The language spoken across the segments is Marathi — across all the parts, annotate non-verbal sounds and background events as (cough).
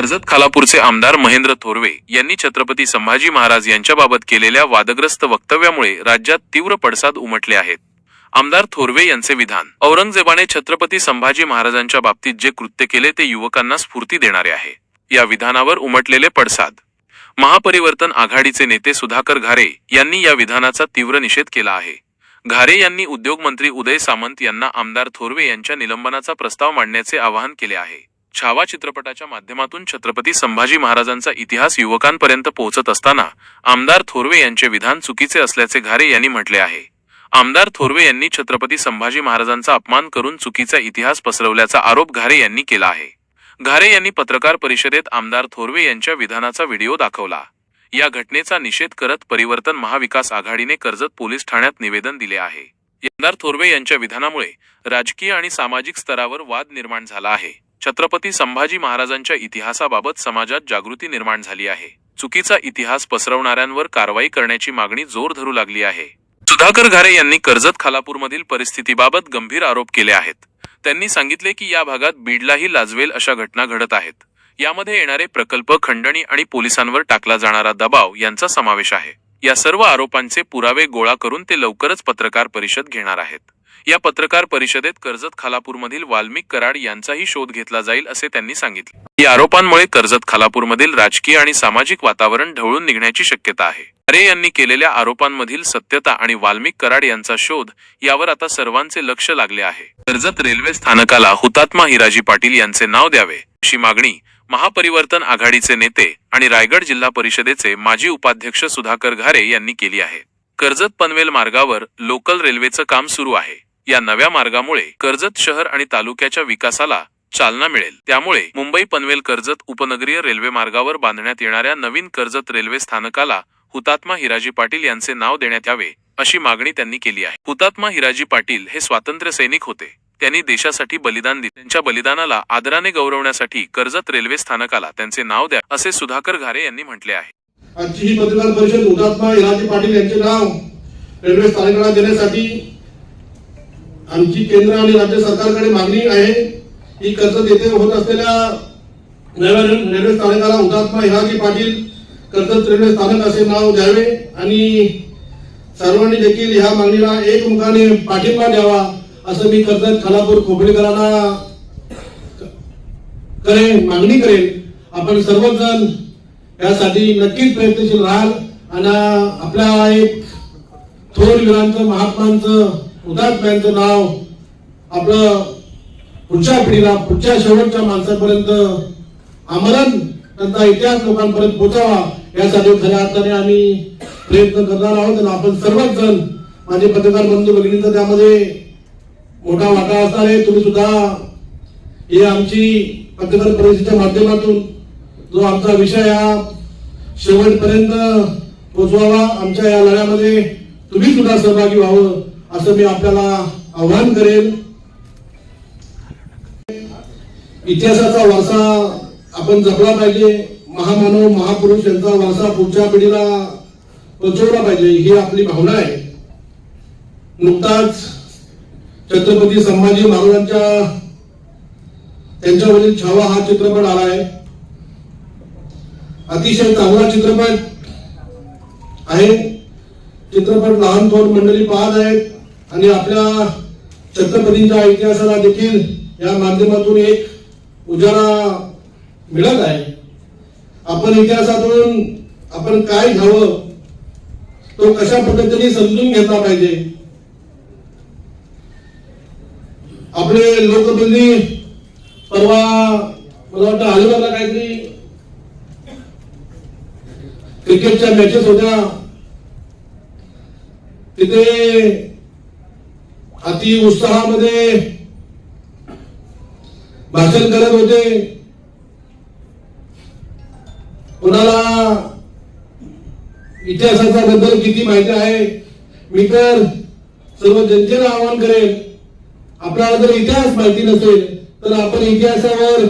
कर्जत खालापूरचे आमदार महेंद्र थोरवे यांनी छत्रपती संभाजी महाराज यांच्याबाबत केलेल्या वादग्रस्त वक्तव्यामुळे राज्यात तीव्र पडसाद उमटले आहेत. आमदार थोरवे यांचे विधान. औरंगजेबाने छत्रपती संभाजी महाराजांच्या बाबतीत जे कृत्य केले ते युवकांना स्फूर्ती देणारे आहे. या विधानावर उमटलेले पडसाद. महापरिवर्तन आघाडीचे नेते सुधाकर घारे यांनी या विधानाचा तीव्र निषेध केला आहे. घारे यांनी उद्योगमंत्री उदय सामंत यांना आमदार थोरवे यांच्या निलंबनाचा प्रस्ताव मांडण्याचे आवाहन केले आहे. छावा चित्रपटाच्या माध्यमातून छत्रपती संभाजी महाराजांचा इतिहास युवकांपर्यंत पोहोचत असताना आमदार थोरवे यांचे विधान चुकीचे असल्याचे घारे यांनी म्हटले आहे. आमदार थोरवे यांनी छत्रपती संभाजी महाराजांचा अपमान करून चुकीचा इतिहास पसरवल्याचा आरोप घारे यांनी केला आहे. घारे यांनी पत्रकार परिषदेत आमदार थोरवे यांच्या विधानाचा व्हिडिओ दाखवला. या घटनेचा निषेध करत परिवर्तन महाविकास आघाडीने कर्जत पोलीस ठाण्यात निवेदन दिले आहे. आमदार थोरवे यांच्या विधानामुळे राजकीय आणि सामाजिक स्तरावर वाद निर्माण झाला आहे. छत्रपती संभाजी महाराजांच्या इतिहासाबाबत समाजात जागृती निर्माण झाली आहे. चुकीचा इतिहास पसरवणाऱ्यांवर कारवाई करण्याची मागणी जोर धरू लागली आहे. सुधाकर घारे यांनी कर्जत खालापूरमधील परिस्थितीबाबत गंभीर आरोप केले आहेत. त्यांनी सांगितले की या भागात बीडलाही लाजवेल अशा घटना घडत आहेत. यामध्ये येणारे प्रकल्प खंडणी आणि पोलिसांवर टाकला जाणारा दबाव यांचा समावेश आहे. या सर्व आरोपांचे पुरावे गोळा करून ते लवकरच पत्रकार परिषद घेणार आहेत. या पत्रकार परिषदेत कर्जत खालापूरमधील वाल्मिक कराड यांचाही शोध घेतला जाईल असे त्यांनी सांगितले. या आरोपांमुळे कर्जत खालापूरमधील राजकीय आणि सामाजिक वातावरण ढवळून निघण्याची शक्यता आहे. अरे यांनी केलेल्या आरोपांमधील सत्यता आणि वाल्मिक कराड यांचा शोध यावर आता सर्वांचे लक्ष लागले आहे. कर्जत रेल्वे स्थानकाला हुतात्मा हिराजी पाटील यांचे नाव द्यावे अशी मागणी महापरिवर्तन आघाडीचे नेते आणि रायगड जिल्हा परिषदेचे माजी उपाध्यक्ष सुधाकर घारे यांनी केली आहे. कर्जत पनवेल मार्गावर लोकल रेल्वेचं काम सुरू आहे. या नव्या मार्गामुळे कर्जत शहर आणि तालुक्याच्या विकासाला चालना मिळेल. त्यामुळे मुंबई पनवेल कर्जत उपनगरीय रेल्वे मार्गावर बांधण्यात येणाऱ्या नवीन कर्जत रेल्वे स्थानकाला हुतात्मा हिराजी पाटील यांचे नाव देण्यात यावे अशी मागणी त्यांनी केली आहे. हुतात्मा हिराजी पाटील हे स्वातंत्र्य सैनिक होते. त्यांनी देशासाठी बलिदान दिले. त्यांच्या बलिदानाला आदराने गौरवण्यासाठी कर्जत रेल्वे स्थानकाला त्यांचे नाव द्या असे सुधाकर घारे यांनी म्हटले आहे. आजची ही पत्रकार परिषद हुतात्मा हिराजी पाटील यांचे नाव रेल्वे स्थानकाला देण्यासाठी आमची केंद्र आणि राज्य सरकारकडे मागणी आहे की कर्जत येथे होत असलेल्या नव्या रेल्वे स्थानकाला हुतात्मा हिराजी पाटील कर्जत रेल्वे स्थानक असे नाव द्यावे आणि सर्वांनी देखील ह्या मागणीला एकमुखाने पाठिंबा द्यावा असं मी कर्जत खालापूर खोपडेकरांना करेन मागणी करेन. आपण सर्वच जण यासाठी नक्कीच प्रयत्नशील राहाल आणि आपल्या एक थोर वीरांचं महात्मांचं हुतात्म्यांचं नाव आपलं पुढच्या पिढीला पुढच्या शेवटच्या माणसापर्यंत आमरण त्यांचा इतिहास लोकांपर्यंत पोचावा यासाठी खऱ्या अर्थाने आम्ही प्रयत्न करणार आहोत आणि आपण सर्वच जण माझे पत्रकार बंधू भगिनींचा त्यामध्ये मोठा वाटा असणार आहे. तुम्ही सुद्धा ही आमची पत्रकार परिषदेच्या माध्यमातून जो आमचा विषय हा शेवटपर्यंत पोचवावा आमच्या या लढ्यामध्ये तुम्ही सुद्धा सहभागी व्हावं. असं मी आपल्याला आवाहन करेन इतिहासाचा वारसा आपण जपला पाहिजे. महामानव महापुरुष यांचा वारसा पुढच्या पिढीला पोचवला पाहिजे ही आपली भावना आहे. नुकताच छत्रपती संभाजी महाराजांच्या त्यांच्यावरील छावा हा चित्रपट आला आहे. अतिशय चांगला चित्रपट आहे. चित्रपट लहान थोर मंडळी पाहत आहेत. आणि आपल्या छत्रपतींच्या इतिहासाला देखील या माध्यमातून एक उजाळा मिळत आहे. आपण इतिहासातून आपण काय घ्यावं तो कशा पद्धतीने समजून घेतला पाहिजे? आपले लोकप्रतिनिधी परवा मला वाटतं अलिबागला काहीतरी क्रिकेटच्या मॅचेस होत्या. तिथे अति उत्साहामध्ये भाषण करत होते. कोणाला इतिहासाच्या बद्दल किती माहिती आहे? मी तर सर्व जनतेला आवाहन करेन आपल्याला जर इतिहास माहिती नसेल तर आपण इतिहासावर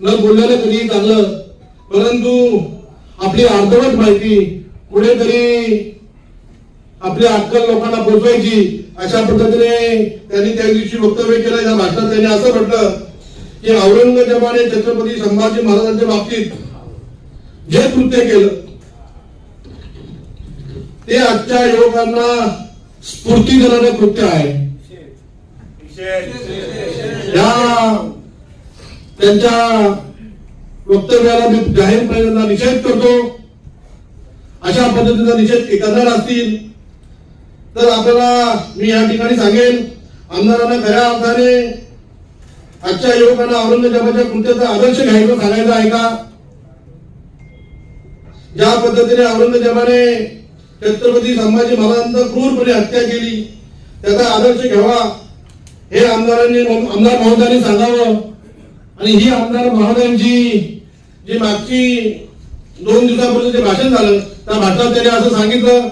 न बोललेलं कधी चांगलं परंतु आपली अर्धवट माहिती कुठेतरी आपली अक्कल लोकांना पोचवायची अशा पद्धतीने त्यांनी त्या दिवशी वक्तव्य केलं. या भाषणात त्यांनी असं म्हटलं की औरंगजेबाने छत्रपती संभाजी महाराजांच्या बाबतीत जे कृत्य केलं ते आजच्या युवकांना स्फूर्ती देणारं कृत्य आहे. या त्यांच्या वक्तव्याला मी जाहीरपणे निषेध करतो. अशा पद्धतीचा निषेध करणार असतील तर आपल्याला मी या ठिकाणी सांगेन आमदारांना खऱ्या अर्थाने आजच्या युवकांना औरंगजेबाच्या कृत्याचा आदर्श घ्यायचं सांगायचं आहे का? ज्या पद्धतीने औरंगजेबाने छत्रपती संभाजी महाराजांचा क्रूरपणे हत्या केली त्याचा आदर्श घ्यावा हे आमदारांनी आमदार महोदयांनी सांगावं. आणि ही आमदार महोदयांची जी मागची दोन दिवसापूर्वी जे भाषण झालं त्या भाषणात त्यांनी असं सांगितलं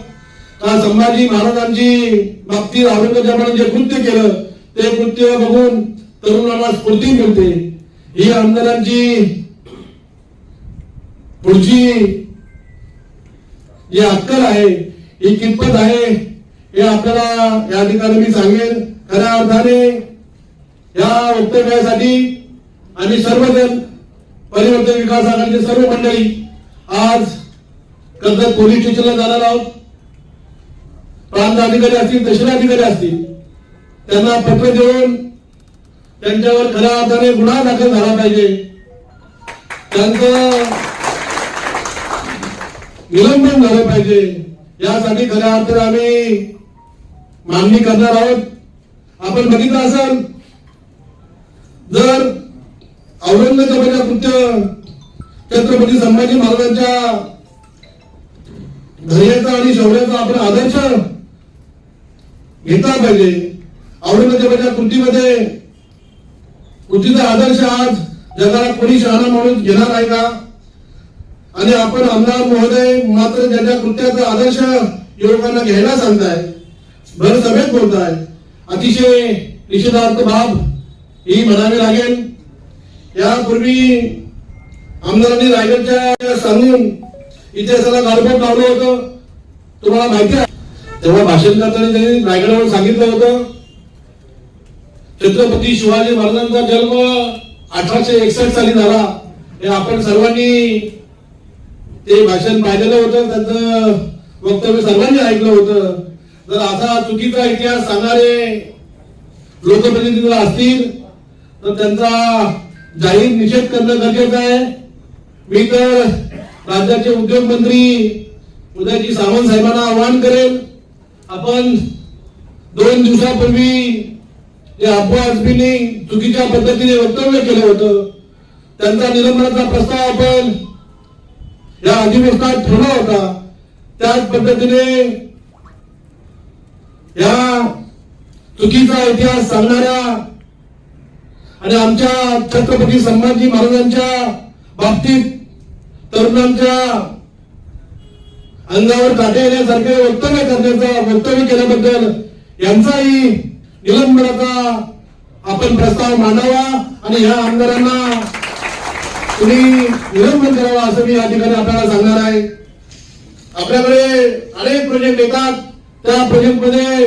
संभाजी महाराजांची बाबतीत औरंगजेबाने जे कृत्य केलं ते कृत्य बघून तरुणांना स्फूर्ती मिळते. ही आमदारांची पुढची जी अक्कल आहे ही कितपत आहे हे आपल्याला या ठिकाणी मी सांगेन. खऱ्या अर्थाने या वक्तव्यासाठी आणि सर्वजण परिवर्तन विकास आघाडीचे सर्व मंडळी आज कर्जत पोलीस स्टेशनला जाणार आहोत. प्रांत अधिकारी असतील तहसील अधिकारी असतील त्यांना पत्र देऊन त्यांच्यावर खऱ्या अर्थाने गुन्हा दाखल झाला पाहिजे. त्यांचं निलंबन झालं पाहिजे. यासाठी खऱ्या अर्थाने आम्ही मागणी करणार आहोत. आपण बघितलं असाल जर औरंगजेबाच्या कृत्य छत्रपती संभाजी महाराजांच्या धैर्याचा आणि शौर्याचा आपण आदर्श घेतला पाहिजे. औरंगजेबाच्या कृतीमध्ये कृतीचा आदर्श आज जगाला कोणी शहाणा म्हणून घेणार आहे का? आणि आपण आमदार महोदय मात्र ज्याच्या कृत्याचा आदर्श युवकांना घ्यायला सांगताय भर सभेत बोलताय. अतिशय निषेधार्थ बाब ही म्हणावी लागेल. यापूर्वी आमदारांनी रायगडच्या सांगून इतिहासाला गारबोट लावलं होतं. तुम्हाला माहिती आहे? तेव्हा भाषण करताना त्यांनी रायगडावर सांगितलं होतं छत्रपती शिवाजी महाराजांचा जन्म अठराशे एकसष्ट साली झाला. हे आपण सर्वांनी ते भाषण पाहिलेलं होतं त्यांचं वक्तव्य सर्वांनी ऐकलं होतं. जर असा चुकीचा इतिहास सांगणारे लोकप्रतिनिधी असतील तर त्यांचा जाहीर निषेध करणं गरजेचं आहे. मी तर राज्याचे उद्योग मंत्री उदयजी सावंत साहेबांना आवाहन करेल आपण दोन दिवसापूर्वी जे अफवा चुकीच्या पद्धतीने वक्तव्य केलं होतं त्यांचा निलंबनाचा प्रस्ताव आपण या अधिवेशनात ठेवला होता. त्याच पद्धतीने या चुकीचा इतिहास सांगणाऱ्या आणि आमच्या छत्रपती संभाजी महाराजांच्या बाबतीत तरुणांच्या अंगावर काटे येण्यासारखे वक्तव्य करण्याचा वक्तव्य केल्याबद्दल यांचाही निलंबनाचा आपण प्रस्ताव मांडावा आणि ह्या आमदारांना तुम्ही निलंबन करावा असं मी या ठिकाणी आपल्याला सांगणार आहे. आपल्याकडे अनेक प्रोजेक्ट येतात. त्या प्रोजेक्टमध्ये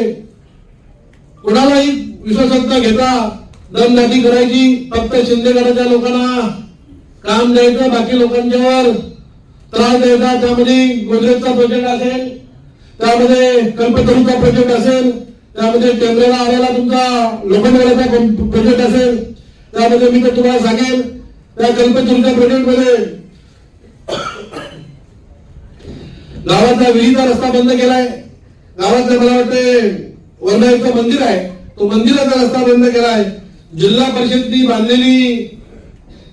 कुणालाही विश्वासात न घेता दमदाटी करायची फक्त शिंदे गटाच्या लोकांना काम द्यायचं बाकी लोकांच्यावर त्रास द्यायचा त्यामध्ये गोदरेजचा प्रोजेक्ट असेल त्यामध्ये कल्पतरूचा प्रोजेक्ट असेल त्यामध्ये टेंबरेला आलेला तुमचा लोखंडवाल्याचा प्रोजेक्ट असेल त्यामध्ये मी तर तुम्हाला सांगेन त्या कल्पतरूच्या प्रोजेक्टमध्ये गावातला विहिरीचा रस्ता बंद केलाय. गावातलं मला वाटते वर्णाईचं मंदिर आहे. तो मंदिराचा रस्ता बंद केलाय. जिल्हा परिषदनी बांधलेली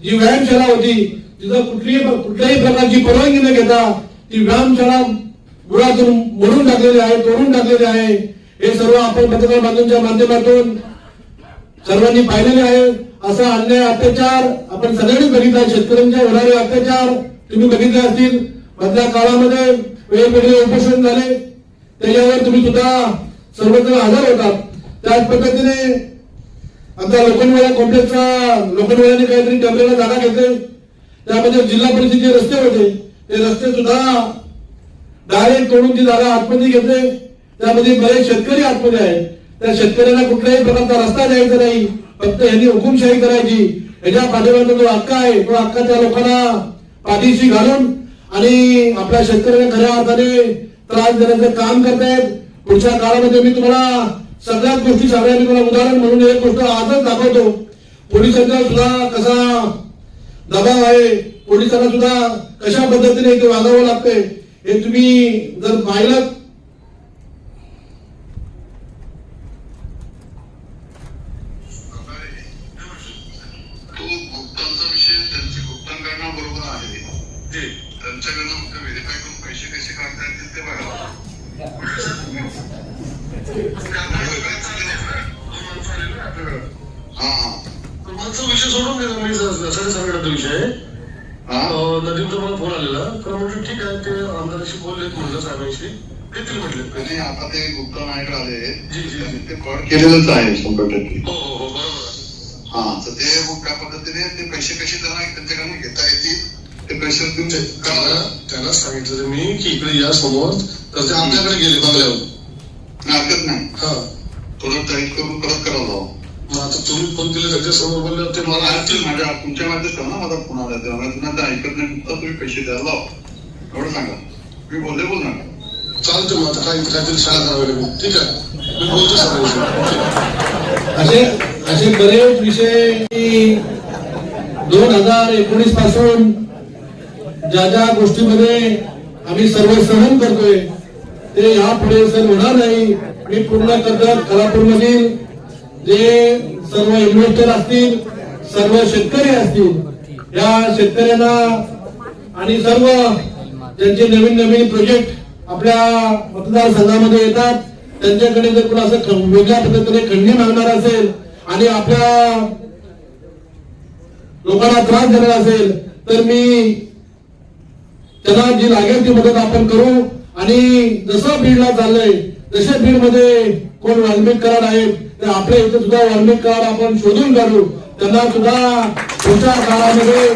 जी व्यायामशाला होती तिचा कुठलीही कुठल्याही प्रकारची परवानगी न घेता ती व्यायामशाळा बुडातून मोडून टाकलेली आहे तोडून टाकलेली आहे. हे सर्व आपण पत्रकार बांधूंच्या माध्यमातून सर्वांनी पाहिलेले आहे. असा अन्याय अत्याचार आपण सगळ्यांनीच बघितला शेतकऱ्यांच्या होणारे अत्याचार तुम्ही बघितले असतील. मधल्या काळामध्ये वेगवेगळे उपोषण झाले. त्याच्यावर तुम्ही सुद्धा सर्वत्र हजर होतात. त्याच पद्धतीने आता लोखंडवाला कॉम्प्लेक्सचा लोखंडवाल्याने काहीतरी डबलेला जागा घेतली. त्यामध्ये जिल्हा परिषदेचे रस्ते होते ते रस्ते सुद्धा डायरेक्ट करून ती जागा आतमध्ये घेतले. त्यामध्ये बरेच शेतकरी आतमध्ये आहेत. त्या शेतकऱ्यांना कुठल्याही प्रकारचा रस्ता द्यायचा नाही. फक्त यांनी हुकुमशाही करायची. ह्याच्या पाठीमागे जो हक्क आहे तो हक्का त्या लोकांना पाठीशी घालून आणि आपल्या शेतकऱ्यांना खऱ्या अर्थाने त्रास देण्याचं काम करतायत. पुढच्या काळामध्ये मी तुम्हाला सगळ्याच गोष्टी सगळ्या मी तुम्हाला उदाहरण म्हणून एक गोष्ट आजच दाखवतो. पोलिसांचा सुद्धा कसा दबाव आहे. पोलिसांना सुद्धा कशा पद्धतीने इथे वागावं लागतंय हे तुम्ही जर पाहिलं तो ते ते (laughs) हा. माझा विषय सोडून दिला मी सगळे सांगण्याचा विषय हा? नदीमचा मला फोन आलेला. तर म्हटलं ठीक आहे ते आमदाराशी बोललेत म्हणलं साहेबांशी. देतील म्हटले आता ते गुप्ता नायकडे आले. जी, जी. ते फ्रॉड केलेलंच आहे शंभर टक्के. हो हो हो बरोबर. हा तर ते मग त्या पद्धतीने ते पैसे कसे त्यांना त्यांच्याकडनं घेता येतील ते पैसे करा. त्यांना सांगितलं मी की इकडे या समोर तर ते आपल्याकडे गेले बंगल्यावर. हरकत नाही. हा. थोडं टाईट करून परत मग आता तुम्ही फोन केले त्यांच्यासमोर बोलले ते मला ऐकतील माझ्या तुमच्या माहितीच ना माझा फोन आला तेव्हा तुम्ही आता ऐकत नाही फक्त तुम्ही पैसे द्यायला लावा. एवढं सांगा. मी बोलले बोल ना. चालतं मग आता काय काहीतरी शाळा करावी लागेल. ठीक आहे? मी बोलतो सगळ्यांशी असे असे बरेच विषय दोन हजार एकोणीसपासून ज्या ज्या गोष्टीमध्ये आम्ही सर्व सहन करतोय ते यापुढे सर होणार नाही मी पूर्ण कर्जत खलापूर मधील जे सर्व इन्व्हेस्टर असतील सर्व शेतकरी असतील या शेतकऱ्यांना आणि सर्व ज्यांचे नवीन नवीन प्रोजेक्ट आपल्या मतदारसंघामध्ये येतात त्यांच्याकडे जर कोण असं वेगळ्या पद्धतीने खंडणी मागणार असेल आणि आपल्या लोकांना त्रास देणार असेल तर मी त्यांना जी लागेल ती मदत आपण करू. आणि जसं बीडला चाललंय तशा बीडमध्ये कोण वाल्मिक कराड आहेत तर आपल्या इथे सुद्धा वाल्मिक कराड आपण शोधून काढू. त्यांना सुद्धा पुढच्या काळामध्ये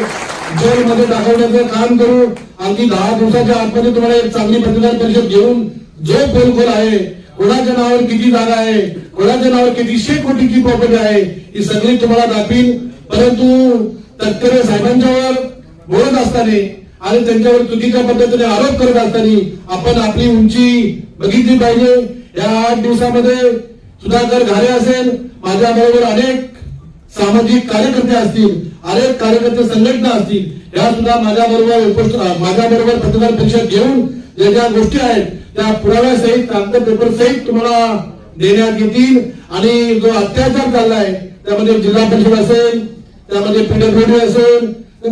जेलमध्ये दाखवण्याचं काम करू. अगदी दहा दिवसाच्या आतमध्ये तुम्हाला एक चांगली पत्रकार परिषद घेऊन जो फोन कॉल आहे कोणाच्या नावावर किती जागा आहे कोणाच्या नावावर कितीशे कोटीची प्रॉपर्टी आहे ही सगळी तुम्हाला दाखवीन. परंतु तटकरे साहेबांच्यावर बोलत असताना आणि त्यांच्यावर चुकीच्या पद्धतीने आरोप करत असताना आपण आपली उंची बघितली पाहिजे. या आठ दिवसामध्ये सुधाकर घारे असेल माझ्या बरोबर अनेक सामाजिक कार्यकर्ते असतील अनेक कार्यकर्ते संघटना असतील या सुद्धा माझ्या बरोबर माझ्या बरोबर पत्रकार परिषद घेऊन ज्या ज्या गोष्टी आहेत त्या पुराव्यासहित कागद पेपर सहित तुम्हाला देण्यात येतील. आणि जो अत्याचार चाललाय त्यामध्ये जिल्हा परिषद असेल त्यामध्ये पीडब्ल्यूडी असेल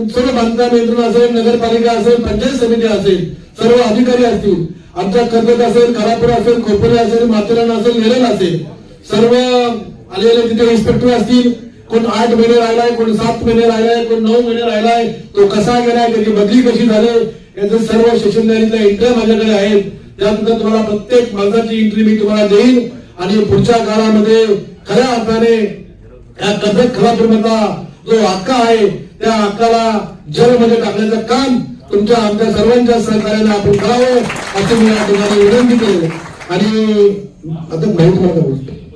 सर्व बांधकाम यंत्रणा असेल नगरपालिका असेल पंचायत समिती असेल सर्व अधिकारी असतील. आमचा कर्जत असेल खरापूर असेल खोपोली असेल माथेरान असेल नेरल असेल सर्व आलेले तिथे इन्स्पेक्टर असतील कोण आठ महिने राहिलाय कोण सात महिने राहिलाय कोण नऊ महिने राहिलाय तो कसा गेलाय त्याची बदली कशी झाली याचं सर्व सेशन डायरीतल्या एंट्री माझ्याकडे आहेत. त्यानंतर तुम्हाला प्रत्येक माणसाची एंट्री मी तुम्हाला देईन. आणि पुढच्या काळामध्ये खऱ्या अर्थाने या कर्जत खलापूरमधला जो हक्क आहे त्या हक्काला जलमध्ये टाकण्याचं काम तुमच्या आमच्या सर्वांच्या सहकार्याने आपण करावं असं मी या ठिकाणी विनंती केली आणि आता माहिती मला